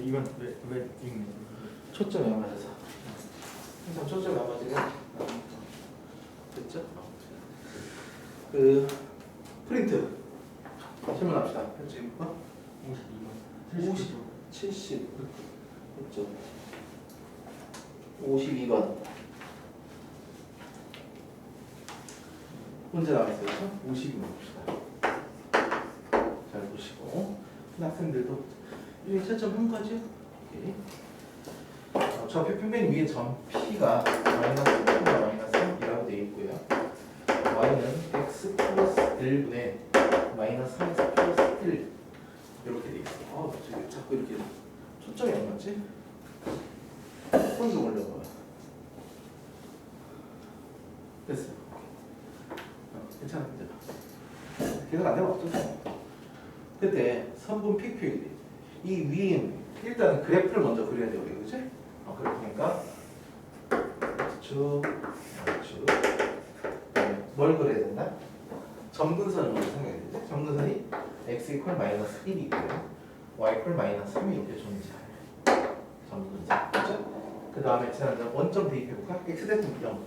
이건 왜 왜 읽는 초점이 안 맞아서. 항상 초점이 안 맞으면 됐죠? 그 프린트. 질문합시다. 편집 어? 52번 50 70 됐죠? 52번. 문제 그렇죠? 52번 봅시다. 잘 보시고. 학생들도 이게 채점 한? 오케이. 어, 좌표 평면 위에 점 P가 마이너스 1과 마이너스 3이라고 되어 있고요. Y는 X 플러스 1분의 마이너스 3X 플러스 1 이렇게 되어 있어요. 아, 저기 자꾸 이렇게 초점이 안 맞지? 손좀 올려봐요. 됐어요. 어, 괜찮아, 괜찮아. 계속 안 되면 없어. 그때 선분 PQ 이 위인 일단 그래프를 먼저 그려야 돼요, 그지? 어, 그래프니까 X축, Y축, 그다음에 뭘 그려야 된다? 점근선을 먼저 생각해야 되지? 점근선이 x 이퀄 마이너스 1이고요, y 이퀄 마이너스 3이 이렇게 존재해요. 점근선, 그죠? 그 다음에 지난번 원점 대입해볼까? x 대신 0,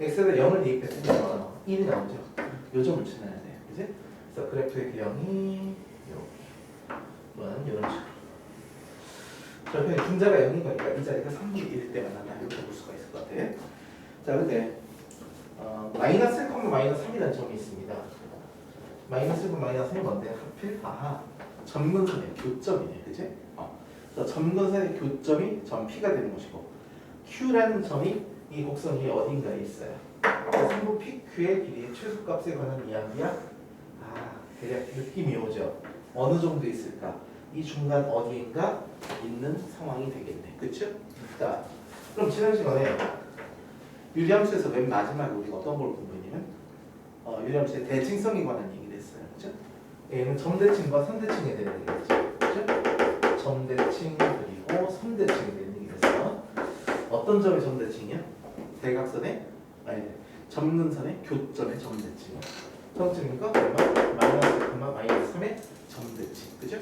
x에다 0을 대입했으면 1이 나오죠. 요 점을 찾아야 돼요, 그지? 그래서 그래프의 개형이 이렇게, 또는 이런 식으로. 저편에 분자가 0인 거니까 이 자리가 3분의 1일 때 만난다 이렇게 볼 수가 있을 것 같아. 자 근데 어, 마이너스 1, 마이너스 3이라는 점이 있습니다. 마이너스 1, 마이너스 3이 뭔데? 하필 아하 점근선의 교점이네, 그지? 어. 그래서 점근선의 교점이 점 P가 되는 것이고 Q라는 점이 이 곡선 위에 어딘가에 있어요. 3부 PQ의 길이의 최소값에 관한 이야기야. 아, 대략 느낌이 오죠. 어느 정도 있을까? 이 중간 어디인가 있는 상황이 되겠네. 그쵸? 자, 그럼 지난 시간에 유리함수에서 맨 마지막에 우리가 어떤 걸 공부했냐면 어, 유리함수의 대칭성에 관한 얘기를 했어요. 그쵸? 얘는 점대칭과 선대칭에 대한 얘기겠죠. 그쵸? 점대칭 그리고 선대칭에 대한 얘기를 했어. 어떤 점이 점대칭이야? 대각선의 아니 점근선의 교점의 점대칭. 점대칭이니까 얼마? 마이너스 1, 마이너스 3의 점대칭. 그죠?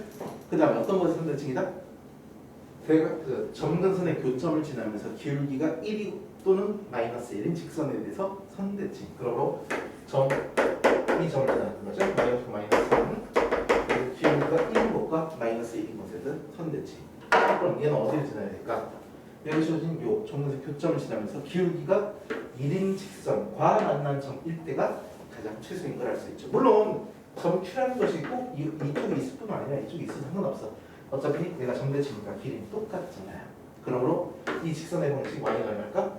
그 다음에 어떤 것이 선대칭이다? 대각, 그 점근선의 교점을 지나면서 기울기가 1이 또는 마이너스 1인 직선에 대해서 선대칭. 그러므로 점, 이 점을 지나는 거죠. 마이너스 마이너스 3. 그리고 기울기가 1인 것과 마이너스 1인 것에는 선대칭. 그럼 얘는 어디를 지나야 될까? 여기 주어진 요 점근선 교점을 지나면서 기울기가 1인 직선과 만난 점일 때가 가장 최소인 걸 알 수 있죠. 물론 점 Q라는 것이 꼭 이, 이쪽에 있을 뿐 아니라 이쪽에 있어도 상관없어. 어차피 내가 점대칭이니까 길이는 똑같잖아요. 그러므로 이 직선의 공식 y가 얼마일까?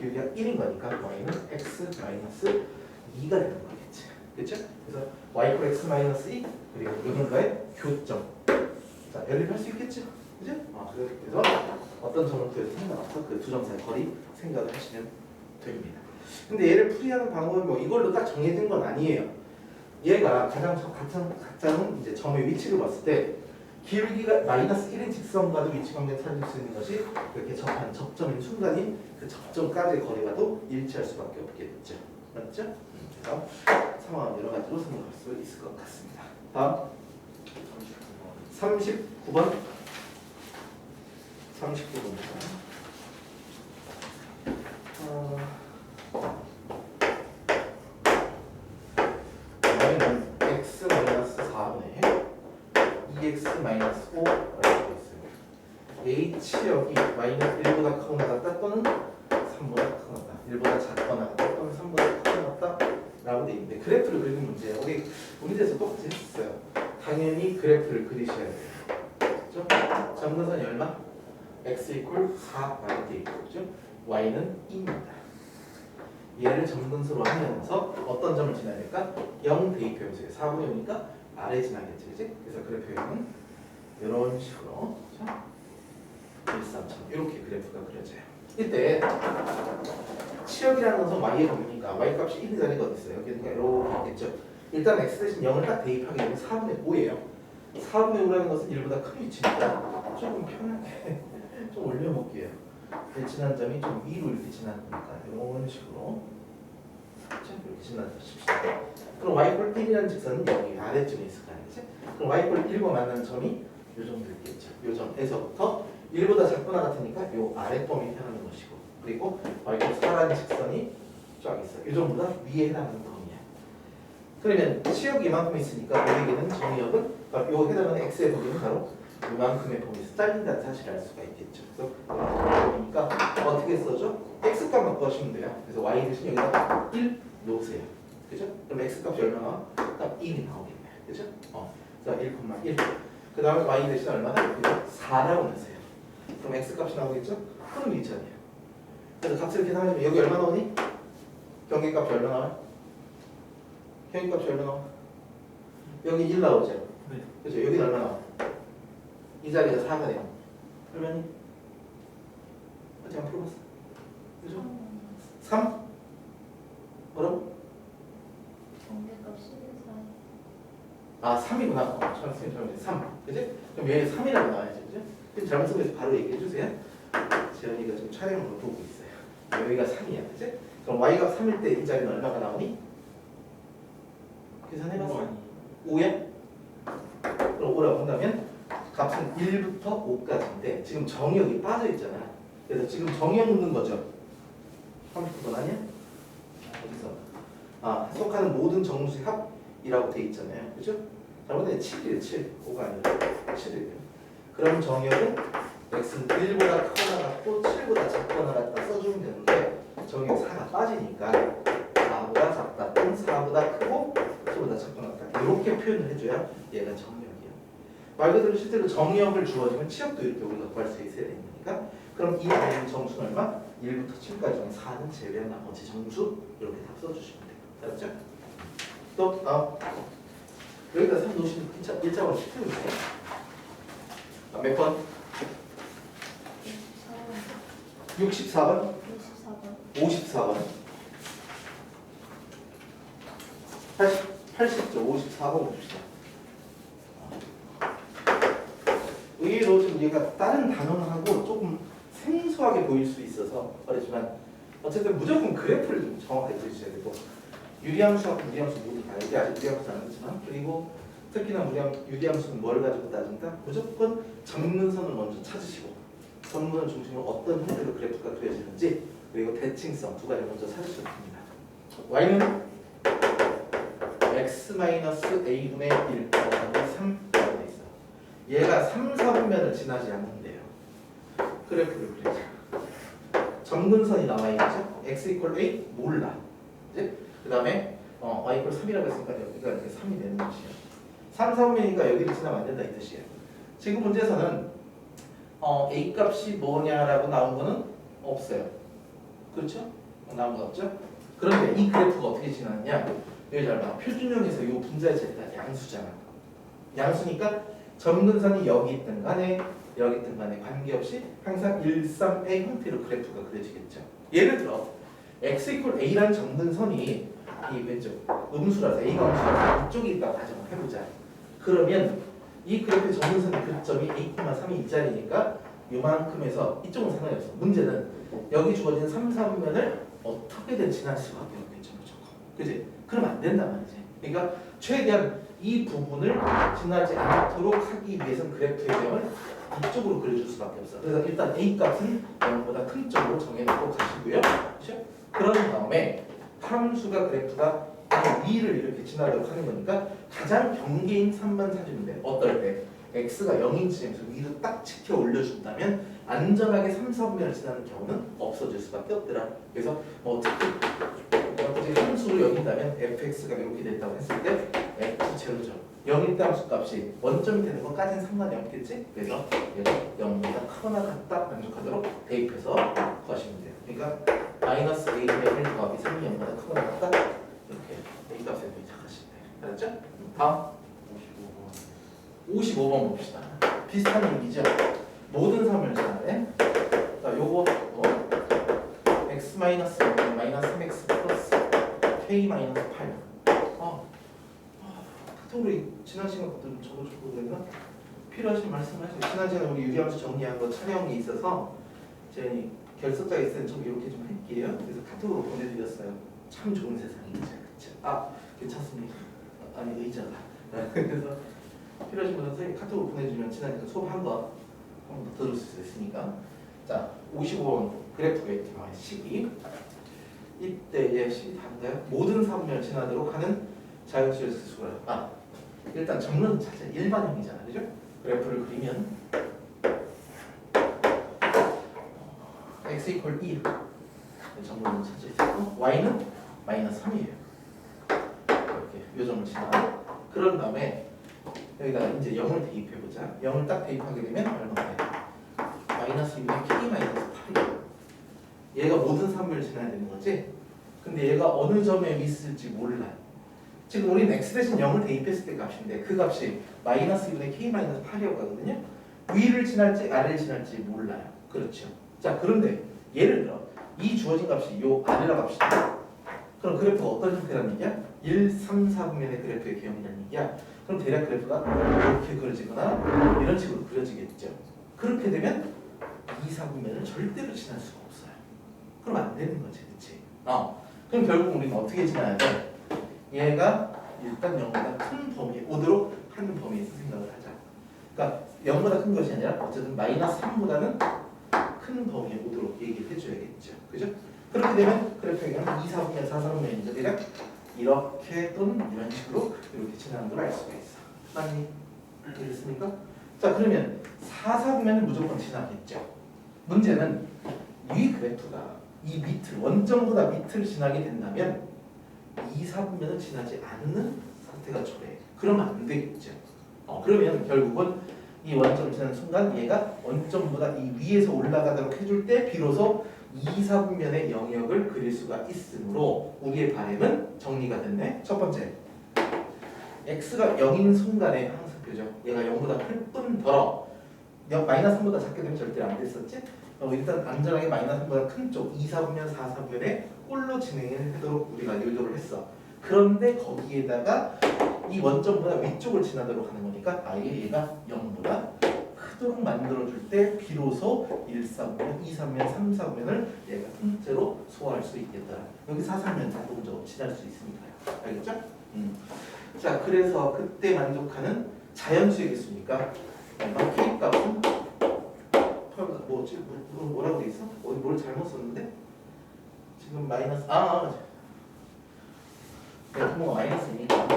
기울기가 1인 거니까 y는 x 마이너스 2가 되는 거겠지. 그렇죠? 그래서 y 이퀄 x 마이너스 2 그리고 이건가의 교점. 자, 연립할 수 있겠죠? 그죠? 아, 그래서 어떤 구해서 상관없어 그 두 점 사이 거리 생각을 하시면 됩니다. 근데 얘를 풀이하는 방법은 뭐 이걸로 딱 정해진 건 아니에요. 얘가 가장 저- 가장 가장 이제 점의 위치를 봤을 때 기울기가 마이너스 1인 직선과도 위치 관계를 찾을 수 있는 것이 이렇게 접한 접점인 순간인 그 접점까지의 거리와도 일치할 수밖에 없겠죠. 맞죠? 음, 그래서 상황은 여러 가지로 생각할 수 있을 것 같습니다. 다음 39번 39번입니다. 어... y는 x 마이너스 4분의 2x 마이너스 5라고 되어 있습니다. h역이 마이너스 1보다 크거나 같다 또는 3보다 크거나 같다. 1보다 작거나 같다 또는 3보다 크거나 같다 라고 되어 있는데 그래프를 그리는 문제예요. 우리 문제에서 똑같이 했어요. 당연히 그리셔야 돼요. 그렇죠? 점근선이 얼마? x 이퀄 4 라고 되어 있고 그죠? y는 2입니다. 얘를 점근수로 하면서 어떤 점을 지나야 될까? 0 대입하면서 4분의 5니까 아래 지나겠지, 그지? 그래서 그래프에는 이런 식으로 자, 1, 3, 3 이렇게 그래프가 그려져요. 이때 치역이라는 것은 y의 범위니까 y 값이 1인 자리가 어디 있어요? 그러니까 이렇게 있겠죠. 일단 x 대신 0을 딱 대입하게 되면 4분의 5예요. 4분의 5라는 것은 1보다 큰 위치니까 조금 편하게 좀 올려볼게요. 네, 지난 점이 좀 위로 이렇게 지나니까 이런 식으로 이렇게 지나다 칩시다. 그럼 y 꼴 1이라는 직선은 여기 아래쪽에 있을 거 아니겠지? 그럼 y 꼴 1과 만나는 점이 요 정도 있겠죠. 요 점에서부터 1보다 작거나 같으니까 요 아랫범위 해당하는 것이고 그리고 y값 4라는 직선이 쫙 있어. 요 정도가 위에 해당하는 범위야. 그러면 치역이 이만큼 있으니까 우리에게는 정의역은 바로 요 해당하는 x의 범위는 바로 이만큼의 범위에서 잘린다는 사실을 알 수가 있겠죠. 그래서 그러니까 어떻게 써죠? x 값만 구하시면 돼요. 그래서 y 대신 여기다 1 놓으세요. 그죠? 그럼 x 값이 얼마 나와? 딱 1이 나오겠네. 그죠? 어. 자, 1,1. 그 다음에 y 대신 얼마나? 4라고 넣으세요. 그럼 x 값이 나오겠죠? 그럼 2천이에요. 그래서 값을 계산하면 여기 얼마 나오니? 경계값이 얼마 나와요? 경계값이 얼마 나와? 여기 1 나오죠? 네. 그죠? 여기 얼마 나와? 이 자리가 4가 돼요. 그러면 어떻게 안 풀어봤어? 그죠? 3? 뭐라고? 공개값 11살. 아 3이구나. 어, 선생님 잘못했어. 3. 그지? 그럼 얘 3이라고 나와야지. 그죠? 근데 잘못 쓰고 있어. 바로 얘기해 주세요. 재현이가 지금 촬영을 보고 있어요. 여기가 3이야. 그지? 그럼 y가 3일 때 이 자리는 얼마가 나오니? 계산해봤어? 5야? 5라고 한다면 값은 1부터 5까지인데 지금 정의역이 빠져 있잖아. 그래서 지금 정의역 묻는 거죠. 30번 아니야? 어디서? 아, 해석하는 모든 정수의 합이라고 돼 있잖아요. 그죠? 잘못해 7이에요. 7. 5가 아니라 7이에요. 그럼 정의역은 x는 1보다 크거나 같고 7보다 작거나 같다 써주면 되는데 정의역 4가 빠지니까 4보다 작다 또는 4보다 크고 7보다 작거나 같다 이렇게 표현을 해줘야 얘가 정의역이에요. 말 그대로 실제로 정의역을 주어지면 치역도 이렇게 우리가 구할 수 있어야 되는 거니까 그럼 이 안에 정수는 얼마? 1부터 7까지 중에 4는 제외한 나머지 정수 이렇게 다 써주시면 돼요. 알았죠? 또 어. 여기다 3 놓으시면 1차, 1차원 10분 아, 몇 번? 64번? 64번. 54번 80, 80조 54번 봅시다 의외로 좀 얘가 다른 단원하고 조금 생소하게 보일 수 있어서 그렇지만 어쨌든 무조건 그래프를 좀 정확하게 그리셔야 되고 유리함수하고 무리함수 모두 다 이게 아직 무리함수 안 했지만 그리고 특히나 무리함, 유리함수는 뭘 가지고 따진다? 무조건 정문선을 먼저 찾으시고 정문을 중심으로 어떤 형태로 그래프가 그려지는지 그리고 대칭성 두 가지 먼저 찾으셔야 됩니다. y는 x-a분의 1 더하기 3라고 돼 있어. 얘가 3, 4분면을 지나지 않는데요. 그래프를 그리자. 점근선이 나와 있죠? x equal a 몰라. 그 다음에 어, y equal 3이라고 했으니까 여기가 이렇게 3이 되는 것이야. 3, 4분면이니까 여기를 지나면 안 된다 이 뜻이에요. 지금 문제에서는 어, a 값이 뭐냐라고 나온 거는 없어요. 그렇죠? 나온 거 없죠? 그런데 이 그래프가 어떻게 지나느냐? 여기 잘 봐. 표준형에서 이 분자의 자리가 양수잖아. 양수니까 점근선이 여기 있든 간에 여기 있든 간에 관계없이 항상 1, 3의 형태로 그래프가 그려지겠죠. 예를 들어 x 이퀄 a라는 점근선이 이 왼쪽 음수라서 a가 음수라서 이쪽에 있다고 가정을 해보자. 그러면 이 그래프의 점근선의 그점이 a, 3이 이 자리니까 요만큼에서 이쪽은 상관이 없어. 문제는 여기 주어진 3, 4분면을 어떻게든 지날 수밖에 없겠죠. 그지? 그러면 안 된단 말이지. 그러니까 최대한 이 부분을 지나지 않도록 하기 위해서는 그래프의 점을 이쪽으로 그려줄 수밖에 없어. 그래서 일단 A 값은 0보다 큰 쪽으로 정해놓고 가시고요. 그렇죠? 그런 다음에 함수가 그래프가 이 위를 이렇게 지나도록 하는 거니까 가장 경계인 3만 찾으면 돼. 어떨 때? x가 0인 지점에서 위로 딱 지켜 올려준다면 안전하게 3, 4분면을 지나는 경우는 없어질 수밖에 없더라. 그래서 뭐 어떻게 어떻게 함수로 여긴다면 fx가 이렇게 됐다고 했을 때 f 제로죠. 0일 때 함수 값이 원점이 되는 것까지는 상관이 없겠지? 그래서 얘가 0보다 크거나 같다 만족하도록 대입해서 구하시면 돼요. 그러니까 마이너스 a분의 1 더하기 3이 0보다 크거나 같다 이렇게 a 값에 도착하시면 돼요. 알았죠? 다음 55번 봅시다. 비슷한 얘기죠. 모든 3을 지나네. 자, 요거 어? x 마이너스 마이너스 3x 플러스 k 마이너스 8. 카톡으로 지난 시간 것도 좀 적어주고 그랬나? 필요하신 말씀하세요. 지난 시간에 우리 유리함수 정리한 거 촬영이 있어서 이 결석자 있으면 좀 이렇게 좀 할게요. 그래서 카톡으로 보내드렸어요. 참 좋은 세상이죠. 그쵸? 아, 괜찮습니다. 아니 의자가. 그래서 필요하신 선생님 카톡으로 보내주면 지난주에 수업한 거 한번 더 들을 수 있으니까 자 55번 그래프가 이렇게 나와요 식이 이때의 식이 다른가요? 모든 사분면을 지나도록 하는 자연수의 수가 아 일단 정论자체 일반형이잖아 그죠? 그래프를 그리면 x 이퀄 2 정문은 찾을 수 있고 y는 마이너스 3이에요. 이렇게 요점을 지나 그런 다음에 여기다가 이제 0을 대입해 보자. 0을 딱 대입하게 되면 얼마가 돼요? 마이너스 6의 k 마이너스 8이에요. 얘가 모든 3을 지나야 되는 거지? 근데 얘가 어느 점에 있을지 몰라요 지금 우리는 x 대신 0을 대입했을 때 값인데 그 값이 마이너스 6의 k 마이너스 8이라고 하거든요 위를 지날지 아래를 지날지 몰라요 그렇죠 자 그런데 예를 들어 이 주어진 값이 요 아래라고 합시다 그럼 그래프가 어떤 형태라는 얘기야? 1, 3, 4분면의 그래프의 개형이라는 얘기야 그럼 대략 그래프가 이렇게 그려지거나 이런 식으로 그려지겠죠 그렇게 되면 2, 4분면을 절대로 지날 수가 없어요 그럼 안 되는 거지 그치? 어. 그럼 결국 우리는 어떻게 지나야 돼? 얘가 일단 0보다 큰 범위에 오도록 하는 범위에서 생각을 하자 그러니까 0보다 큰 것이 아니라 어쨌든 마이너스 3보다는 큰 범위에 오도록 얘기를 해줘야겠죠. 그죠? 그렇게 되면 그래프에는 2, 4분면, 4, 4분면 이제 대략 이렇게 또는 이런 식으로 이렇게 지나는 걸 알 수가 있어. 맞니? 이해됐습니까? 자 그러면 4, 4분면은 무조건 지나겠죠. 문제는 이 그래프가 이 밑을 원점보다 밑을 지나게 된다면 2, 4분면은 지나지 않는 상태가 초래해. 그러면 안 되겠죠. 어, 그러면 결국은 이 원점을 지나는 순간 얘가 원점보다 이 위에서 올라가도록 해줄 때 비로소 2, 4분면의 영역을 그릴 수가 있으므로 우리의 바램은 정리가 됐네. 첫 번째, x가 0인 순간의 항상표죠. 얘가 0보다 클 뿐더러 영- 마이너스 3보다 작게 되면 절대 안 됐었지. 어, 일단 안전하게 마이너스 3보다 큰 쪽 2, 4분면, 4, 4분면에 꼴로 진행을 하도록 우리가 유도를 했어. 그런데 거기에다가 이 원점보다 위쪽을 지나도록 하는 거니까 아예 얘가 0보다 크도록 만들어줄 때 비로소 1, 4분면, 2, 3면, 3, 4분면을 얘가 통째로 소화할 수 있겠다. 여기 4, 3면 자동적으로 지날 수 있으니까요. 알겠죠? 음. 자, 그래서 그때 만족하는 자연수의 개수니까 얼마 k 값은 펄- 뭐지? 뭐, 뭐, 뭐라고 돼 있어? 어디 뭘 잘못 썼는데? 지금 마이너스 아, 아 내가 부모가 마이너스니까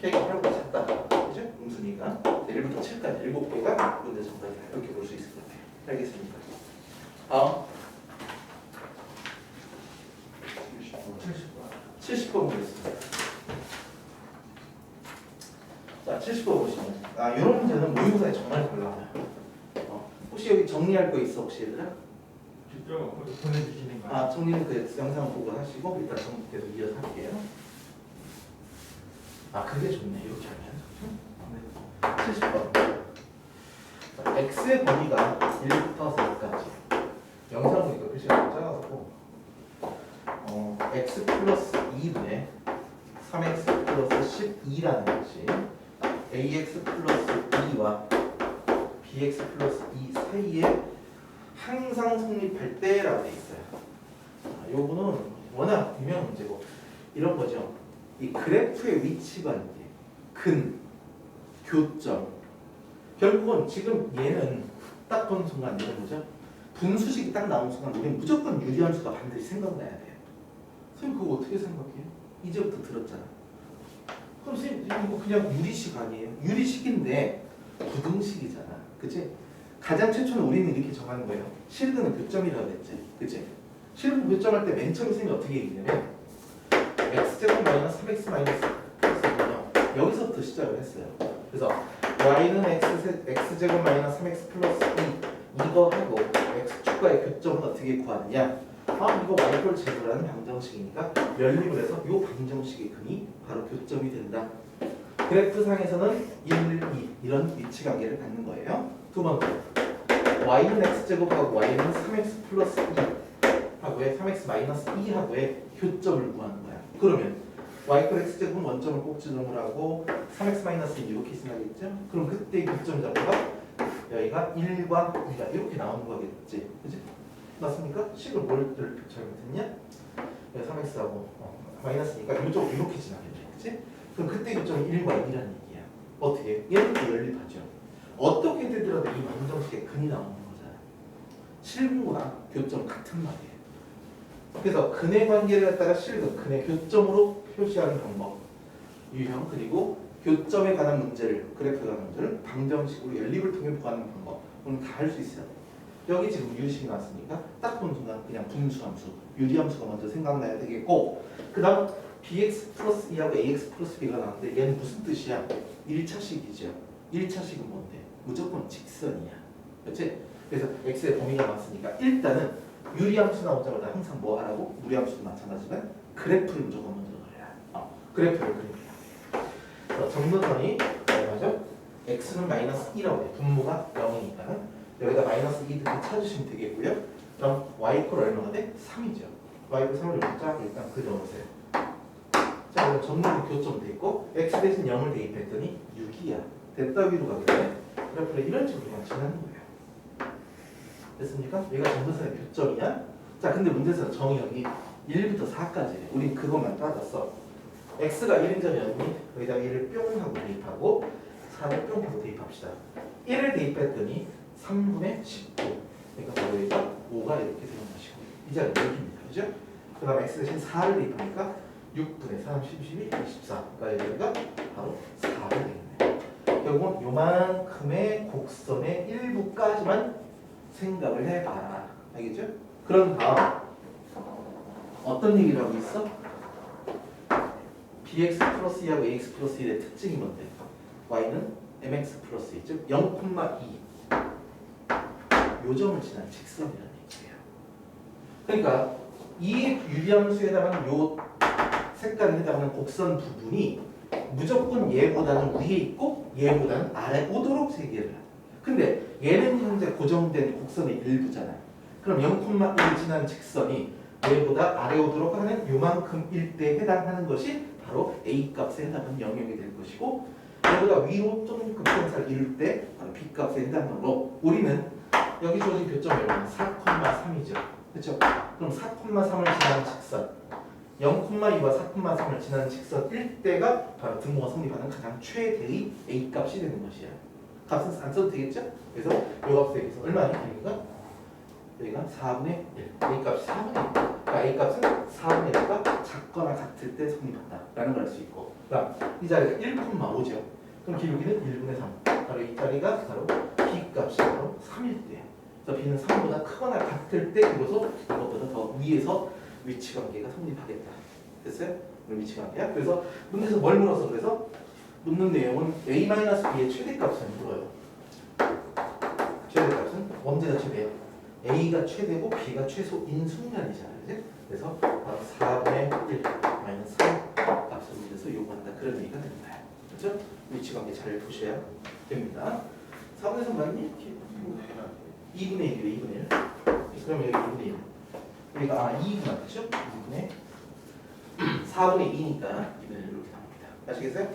K가 8보다 작다. 그죠? 음수니까 1부터 7까지 7개가 문제 정답이다. 이렇게 볼 수 있을 것 같아요. 알겠습니까? 어? 70번 보겠습니다. 자, 70번 보시면 아, 이런 문제는 모의고사에 정말 잘 나와요. 어, 혹시 여기 정리할 거 있어 혹시 얘들아? 직접 보내주시는 거 아, 정리는 그 영상 보고 하시고 일단 정 계속 이어서 할게요. 아, 그게 좋네. 이렇게 하면. 70번. 자, x의 범위가 1부터 4까지. 영상 보니까 글씨가 좀 작아서 어, x 플러스 2분의 3x 플러스 12라는 것이 ax 플러스 2와 bx 플러스 2 사이에 항상 성립할 때라고 돼 있어요. 아, 요거는 워낙 유명한 문제고 이런 거죠. 이 그래프의 위치가 이제 근, 교점. 결국은 지금 얘는 딱 보는 순간 얘는 뭐죠? 분수식이 딱 나오는 순간 우리는 무조건 유리한 수가 반드시 생각나야 돼요. 선생님 그거 어떻게 생각해요? 이제부터 들었잖아. 그럼 선생님 이거 그냥 유리식 아니에요? 유리식인데 부등식이잖아. 그치? 가장 최초는 우리는 이렇게 정하는 거예요. 실근은 교점이라고 했지. 그치? 실근 교점할 때 맨 처음에 선생님이 어떻게 얘기냐면 x제곱 마이너스 3x 마이너스. 여기서부터 시작을 했어요. 그래서 y는 x, x제곱 마이너스 3x 플러스 2 이거 하고 x축과의 교점은 어떻게 구하느냐 아 이거 y꼴 제곱라는 방정식이니까 연립을 해서 이 방정식의 근이 바로 교점이 된다. 그래프상에서는 1, 2 이런 위치 관계를 갖는 거예요. 두 번째 y는 x제곱하고 y는 3x 플러스 2 하고의 3x 마이너스 2 하고의 교점을 구하는 거야. 그러면 y꼴 x제곱은 원점을 꼭 지정을 하고 3x 마이너스 2 이렇게 지나겠죠? 그럼 그때 교점 잡고가 여기가 1과 2가 이렇게 나오는 거겠지. 그지? 맞습니까? 식을 뭘 잘못 했냐? 3x하고 어, 마이너스니까 이쪽 이렇게 지나겠네. 그지? 그럼 그때 교점이 1과 2라는 얘기야. 어떻게? 얘는 또 연립하죠. 어떻게 되더라도 이 방정식에 근이 나오는 거잖아. 실분과 교점 같은 말이에요. 그래서 근의 관계를 갖다가 실근, 근의 교점으로 표시하는 방법. 유형 그리고 교점에 관한 문제를 그래프에 관한 문제를 방정식으로 연립을 통해 보하는 방법. 오늘 다 할 수 있어요. 여기 지금 유식이 나왔으니까 딱 보는 순간 그냥 분수함수, 유리함수가 먼저 생각나야 되겠고 그 다음 bx 플러스 2하고 ax 플러스 b가 나왔는데 얘는 무슨 뜻이야? 1차식이죠. 1차식은 뭔데? 무조건 직선이야. 그렇지? 그래서 x의 범위가 나왔으니까 일단은 유리함수 나오자마자 항상 뭐 하라고? 무리함수도 마찬가지지만 그래프를 무조건 그래프를 그립니다. 어, 정근선이 얼마죠? x는 마이너스 2라고 돼. 분모가 0이니까 여기다 마이너스 2 이렇게 찾으시면 되겠고요. 그럼 y 콜 얼마가 돼? 3이죠. y 콜 3을 여기 쫙 일단 그려놓으세요. 자, 그럼 정근은 교점 돼 있고 x 대신 0을 대입했더니 6이야. 됐다 위로 가겠네. 그래프를 이런 식으로 지나는 거예요. 됐습니까? 얘가 정근선의 교점이야. 자, 근데 문제에서 정의 여기 1부터 4까지. 우린 그것만 따졌어. X가 1인 점이 없니? 여기다 1을 뿅 하고 대입하고 4를 뿅 하고 대입합시다. 1을 대입했더니 3분의 19. 그러니까 바로 여기가 5가 이렇게 되는 것이고 이 자리 여기입니다. 그죠? 그 다음에 x 대신 4를 대입하니까 6분의 3, 10, 12, 24. 그러니까 여기가 바로 4가 되겠네요. 결국은 요만큼의 곡선의 일부까지만 생각을 해봐라. 알겠죠? 그런 다음 어떤 얘기를 하고 있어? Bx 플러스 2하고 ax 플러스 1의 특징이 뭔데? y는 mx 플러스 2, 즉 0,2. 요점을 지난 직선이라는 얘기예요. 그러니까 이 유리함수에 해당하는 요 색깔에 해당하는 곡선 부분이 무조건 얘보다는 위에 있고 얘보다는 아래 오도록 세개를 근데 얘는 현재 고정된 곡선의 일부잖아요. 그럼 0,1 지난 직선이 얘보다 아래 오도록 하는 요만큼일 때 해당하는 것이 바로 A 값에 해당하는 영역이 될 것이고 얘보다 위로 좀 급성사를 이룰 때 바로 B 값에 해당하는 거 우리는 여기 주어진 교점이 얼마나 4,3이죠. 그렇죠? 그럼 4,3을 지나는 직선 0,2와 4,3을 지나는 직선 1대가 바로 등호가 성립하는 가장 최대의 A 값이 되는 것이야. 값은 안 써도 되겠죠? 그래서 이 값에 비해서 얼마니? 그러니까 여기가 4분의 1. A 값이 4분의 1. 그러니까 A 값은 4분의 1과 작거나 같을 때 성립한다. 라는 걸 알 수 있고. 그 다음 이 자리가 1,5죠. 그럼 기울기는 1분의 3. 바로 이 자리가 바로 B 값이 바로 3일 때. 그래서 B는 3보다 크거나 같을 때 비로소 이것보다 더 위에서 위치 관계가 성립하겠다. 됐어요? 위치 관계야. 그래서 문제에서 뭘 물어서 그래서 묻는 내용은 A-B의 최대값을 물어요. 최대값은 언제가 최대예요? A가 최대고 B가 최소인 순간이잖아요. 그지? 그래서 바로 4분의 1 마이너스 3 값을 문제에서 요구한다. 그런 얘기가 됩니다. 그렇죠? 위치 관계 잘 보셔야 됩니다. 4분의 3 맞니? 2분의 1이래 2분의 1. 그러면 여기 2분의 1. 여기가 아 2구나 그죠? 2분의 4분의 2니까 2분의 1 이렇게 나옵니다. 아시겠어요?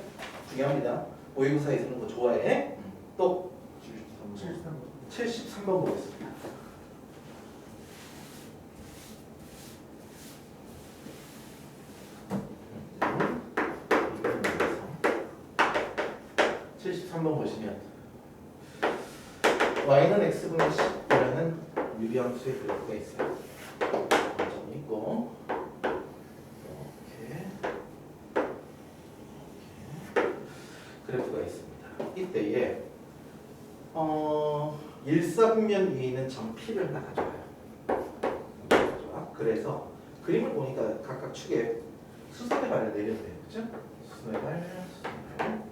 중요합니다. 모의고사에 쓰는 거 좋아해? 또 73번 보겠습니다. (73번) 보시면 y는 x분의 10이라는 유리함 수의 그래프가 있어요. 점이 있고 그래프가 있습니다. 이때에 어, 일사분면 위에 있는 점 P를 하나 가져와요. 가져와. 그래서 그림을 보니까 각각 축에 수선의 발을 돼요. 그죠? 수선의 발, 수선의 발.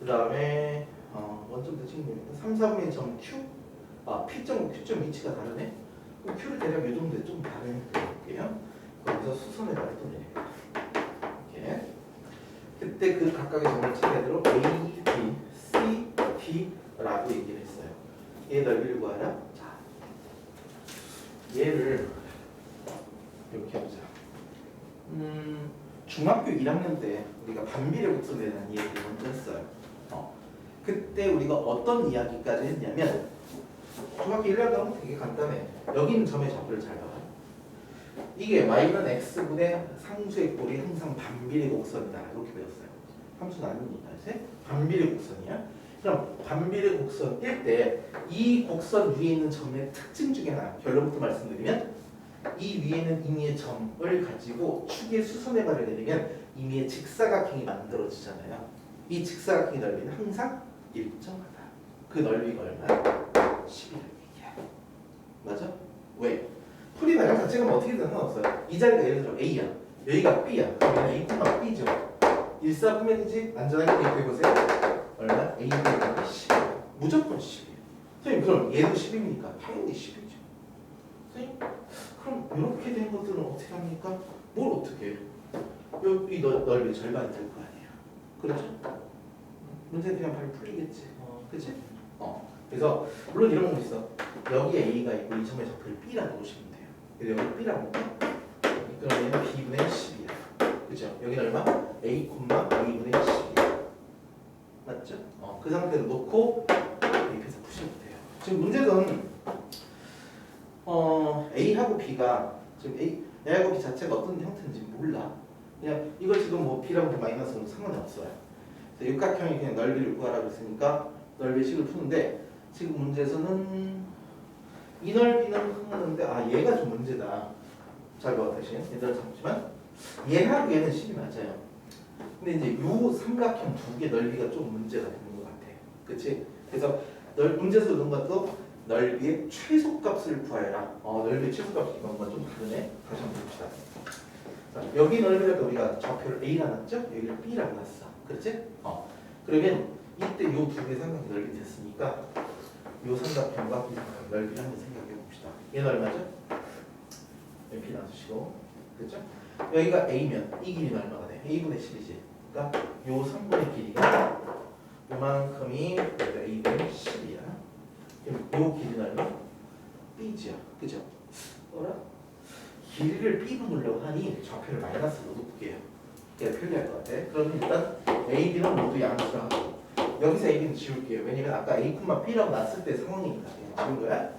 그 다음에 어, 원점 대칭 보니까 3, 4분의 점 Q 아, P점, Q점 위치가 다르네? 그럼 Q를 대략 이 정도에 좀 다른 그려볼게요. 거기서 발을 또 내려요. 이렇게. 그때 그 각각의 점을 차례대로 A, B, C, D라고 얘기를 했어요. 얘 넓이를 구하라. 자, 얘를 이렇게 보자. 음, 중학교 1학년 때 우리가 반비례 곡선에 대한 이야기를 먼저 했어요. 어, 그때 우리가 어떤 이야기까지 했냐면 중학교 1학년 하면 되게 간단해. 여기 있는 점의 좌표를 잘 봐요. 이게 y는 x분의 상수의 꼴이 항상 반비례 곡선이다 이렇게 배웠어요. 함수는 아닙니다. 반비례 곡선이야. 그럼 반비례 곡선일 때 이 곡선 위에 있는 점의 특징 중에 하나 결론부터 말씀드리면 이 위에는 임의의 점을 가지고 축의 수선해발을 내리면 임의의 직사각형이 만들어지잖아요. 이 직사각형의 넓이는 항상 일정하다. 그 넓이가 얼마? 11을 얘기해. 맞아? 왜? 풀이 나랑 자체가 뭐 어떻게 되는 상관없어요. 이 자리가 예를 들어 A야. 여기가 B야. 그러면 A가 B죠. 일사분면이지 안전하게 대입해보세요. 얼마? A분의 10. 무조건 10이에요. 선생님 그럼 얘도 10입니까? 당연히 10이죠. 선생님 그럼 이렇게 된 것들은 어떻게 합니까? 뭘 어떻게 해요? 여기 넓- 넓이 절반이 될 거 아니에요. 그렇죠? 문제 그냥 바로 풀리겠지. 어, 그치? 어. 그래서 물론 이런 거 있어. 여기 A가 있고 이 점의 좌표를 B라고 보시면 돼요. 그래서 여기 B라고 그럼 얘는 B분의 10이야. 그죠? 여기는 얼마? A, A분의 10이야. 맞죠? 어, 그 상태로 놓고 대입해서 푸시면 돼요. 지금 문제는 어, A하고 B가 지금 A, A하고 B 자체가 어떤 형태인지 몰라. 그냥 이거 지금 뭐 B라고 마이너스는 상관이 없어요. 그래서 육각형이 그냥 넓이를 구하라고 했으니까 넓이의 식을 푸는데 지금 문제에서는 이 넓이는 흥하는데 아 얘가 좀 문제다. 잘 봐, 대신 얘들아 잠시만. 얘하고 얘는 10이 맞아요. 근데 이제 요 삼각형 두 개 넓이가 좀 문제가 되는 것 같아. 그치? 그래서 넓, 문제에서 넣은 것도 넓이의 최소값을 구하여라. 어, 넓이의 최소값이 이건가 좀 다르네. 다시 한번 봅시다. 자, 여기 넓이를 우리가 좌표를 A라 놨죠? 여기를 B라고 놨어. 그렇지? 어. 그러면 이때 요 두 개 삼각형 넓이 됐으니까 요 삼각형과 이 삼각형 넓이를 한번 생각해 봅시다. 얘는 얼마죠? B 놔두시고 그렇죠? 여기가 A면 이 길이는 얼마가 돼? A분의 10이지. 그러니까 요 3분의 길이가 요만큼이 A분의 10이야. 그럼 요 길이는 얼마? B지요. 그죠? 어라? 길이를 B로 놓으려고 하니 좌표를 마이너스로 놓을게요. 그게 편리할 것 같아. 그러면 일단 A, B는 모두 양수를 하고 여기서 A, B는 지울게요. 왜냐면 아까 A, B라고 놨을 때 상황이니까 지운 거야.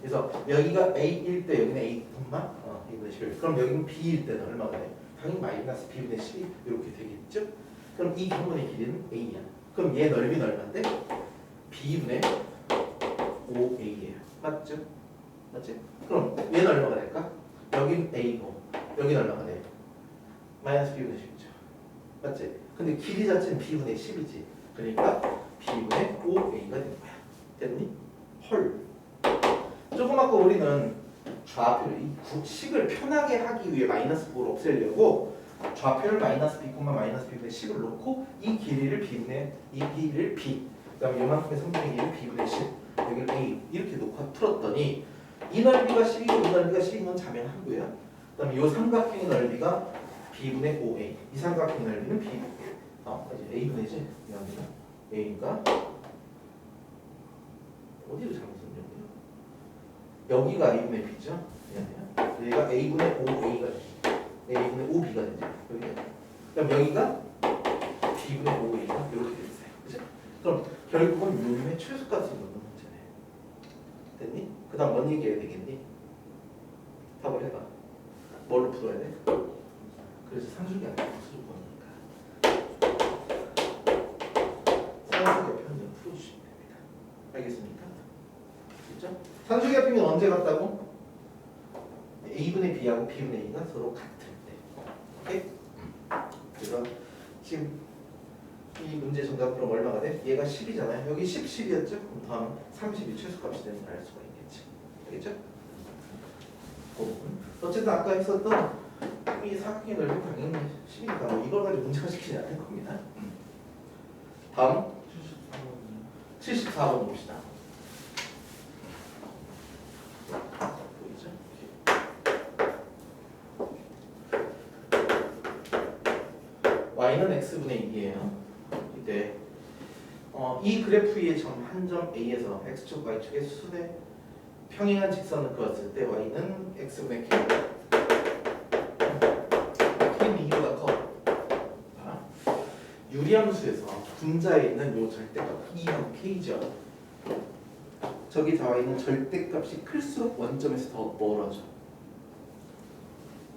그래서 여기가 A일 때 여기는 A, 어, A분의 11. 그럼 여기는 B일 때는 얼마가 돼? 당연히 마이너스 B분의 12 이렇게 되겠죠? 그럼 이 경문의 길이는 A야. 그럼 얘 넓이는 얼마인데? B분의 5A예요. 맞죠? 맞지? 그럼 얘는 얼마가 될까? 여긴 A고 여긴 얼마가 돼? 마이너스 B분의 10이죠. 맞지? 근데 길이 자체는 B분의 10이지. 그러니까 B분의 5A가 되는 거야. 됐니? 헐. 조금 아까 우리는 좌표를 이 구- 식을 편하게 하기 위해 마이너스 5를 없애려고 좌표를 마이너스 b, 마이너스 b분의 10을 놓고 이 길이를 b분의 이 길이를 b 그다음에 요만큼의 3분의 1을 b분의 10 여기를 a 이렇게 놓고 풀었더니 이 넓이가 10이고 이 넓이가 10인 건 자명하고요 그다음에 요 삼각형의 넓이가 b분의 5a 이 삼각형 넓이는 b 어 이제 a분의지 미안합니다 a니까 어디로 잘못 썼냐고요? 여기가 a분의 b죠? 미안해요. 여기가 a분의 5a가 되죠. a분의 5b가 되죠. 여기가. 그럼 여기가 b분의 5a가 이렇게 되겠어요. 그죠? 그럼 결국은 요놈의 최소값을 넣는 문제네. 됐니? 그 다음 뭔 얘기해야 되겠니? 답을 해봐. 뭘로 풀어야 돼? 그래서 상수기 아니라 수조 주시면 됩니다. 알겠습니까? 그죠? 산수기 합이면 언제 같다고? A분의 B하고 B분의 A가 서로 같을 때. 오케이? 그래서 지금 이 문제 정답 그럼 얼마가 돼? 얘가 10이잖아요. 여기 10, 10이었죠? 그럼 다음 30이 최소값이 되는 걸 알 수가 있겠지. 알겠죠? 그 부분. 어쨌든 아까 했었던 이 사각형의 넓이 당연히 10이니까 뭐 이걸 가지고 문제가 시키지 않을 겁니다. 음. 다음 74번 봅시다. 보이죠? y는 x분의 2예요. 이때 어, 이 그래프 위의 점 한 점 A에서 x축, y축의 수순에 평행한 직선을 그었을 때 y는 x분의 k 유리함수에서 분자에 있는 요 절대값 E하고 K죠. 저기 나와 있는 절대값이 클수록 원점에서 더 멀어져.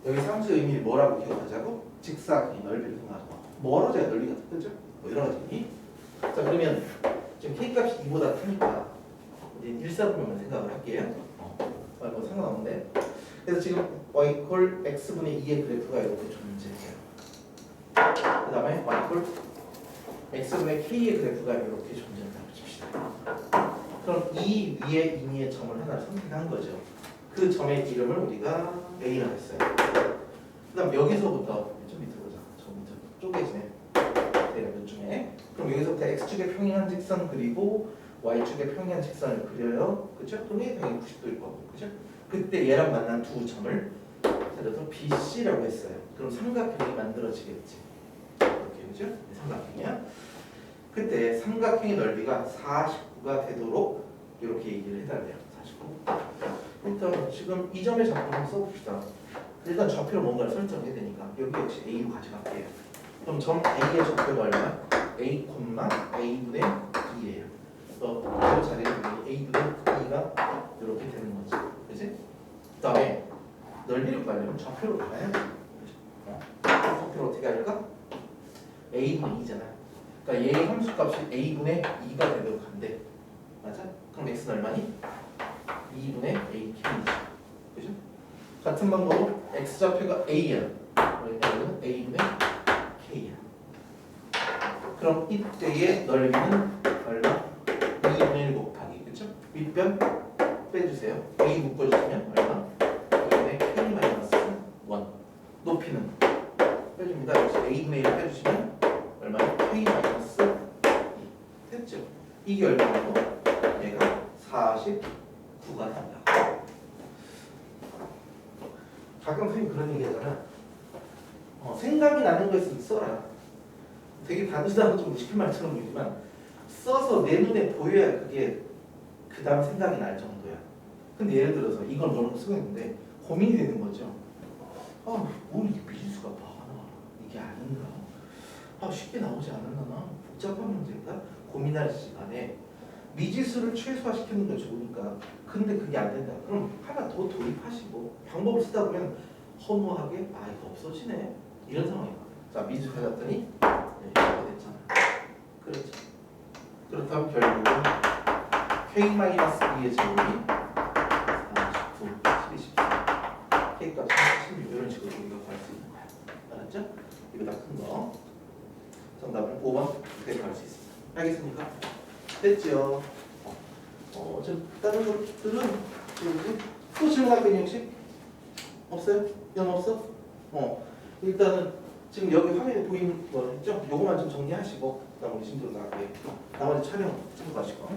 여기 상수의 의미를 뭐라고 기억하자고? 직사각형의 넓이를 생각하고 멀어져야 넓이가 더 크죠? 뭐 여러 가지. 자 그러면 지금 k 값이 2보다 크니까 이제 일사분면만 생각을 할게요. 어, 아, 뭐 상관없는데. 그래서 지금 y 이퀄 x분의 2의 그래프가 이렇게 존재해요. 그 다음에 y 이퀄 x분의 k의 그래프가 이렇게 존재한다고 칩시다. 그럼 이 위에 임의의 점을 하나 선택한 거죠. 그 점의 이름을 우리가 A라 했어요. 그 다음 여기서부터 좀 밑에 보자. 저 밑에 쪼개지네. 내가 몇 중에. 그럼 여기서부터 x축의 평행한 직선 그리고 y축의 평행한 직선을 그려요. 그죠? 그럼 얘 당연히 90도일 거고. 그죠? 그때 얘랑 만난 두 점을 그래서 BC라고 했어요. 그럼 삼각형이 만들어지겠지. 그죠? 네, 삼각형이야. 그때 삼각형의 넓이가 49가 되도록 이렇게 얘기를 해달래요. 49. 일단 지금 이 점의 좌표를 한번 써봅시다. 일단 좌표를 뭔가를 설정해야 되니까 여기 역시 A로 가져갈게요. 그럼 점 A의 좌표가 얼마? A, A분의 2예요. 그래서 그 자리에 A분의 2가 이렇게 되는 거지. 그지? 그 다음에 넓이를 구하려면 좌표로 가야 돼. 그죠? 어. 좌표를 어떻게 할까? A분의 2잖아. 그러니까 얘의 함수값이 A분의 2가 되도록 한대. 맞아? 그럼 X는 얼마니? 2분의 A K이지. 그죠? 같은 방법으로 X 좌표가 A야. 그러면 A분의 K야. 그럼 이때의 넓이는 얼마? 2분의 1 곱하기. 그죠? 윗변 빼주세요. A 묶어주시면 얼마? 2분의 K 마이너스 1. 높이는 빼줍니다. 역시 A분의 1 빼주시면 얼마? K 마이너스 2. 됐죠? 이게 얼마고? 얘가 49가 된다. 가끔 선생님 그런 얘기 하잖아. 어, 생각이 나는 것을 써라. 되게 단순하고 좀 무식한 말처럼 보이지만 써서 내 눈에 보여야 그게 그 다음 생각이 날 정도야. 근데 예를 들어서 이건 너무 쓰고 있는데 고민이 되는 거죠. 아, 뭘 이게 미지수가 많아. 이게 아닌가? 아, 쉽게 나오지 않았나? 복잡한 문제인가? 고민할 시간에. 미지수를 최소화시키는 게 좋으니까. 근데 그게 안 된다. 그럼 하나 더 도입하시고 방법을 쓰다 보면 허무하게 아 이거 없어지네. 이런 상황이야 자 미지수 찾았더니 네, 이렇게 됐잖아 그렇죠. 그렇다면 결국은 K-2의 제곱이 49, 12, 14 K 값 16 이런 식으로 우리가 구할 수 있는 거야. 알았죠? 이거 다 큰 거 정답은 5번 그렇게 구할 수 있습니다 알겠습니까? 됐죠? 어, 저 다른 것들은 또 질문할 거 혹시 없어요? 연 없어? 어, 일단은 지금 여기 화면에 보이는 거 있죠? 요거만 좀 정리하시고 나머지 진도로 나갈게요. 나머지 촬영 참고하시고.